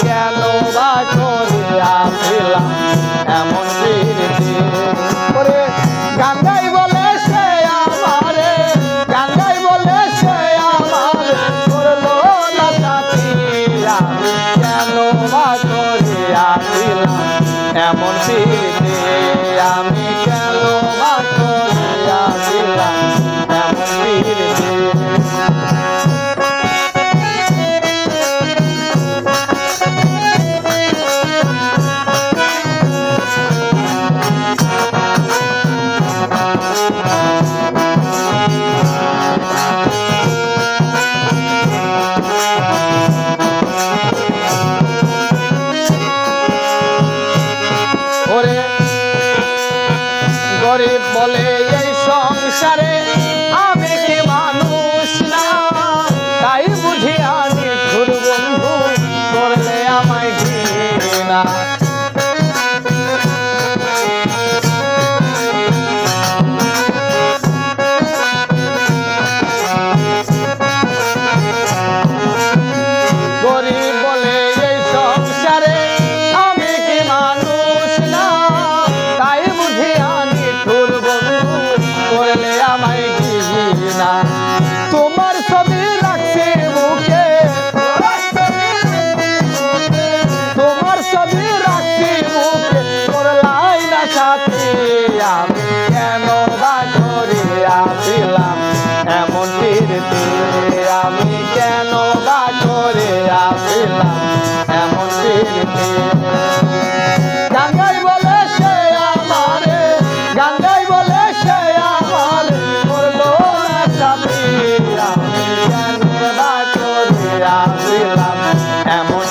কেন বা করে আসিলাম এমন ওরে গরিব বলে এই সংসারে আমি মানুষ না তাই বুঝিয়া এমন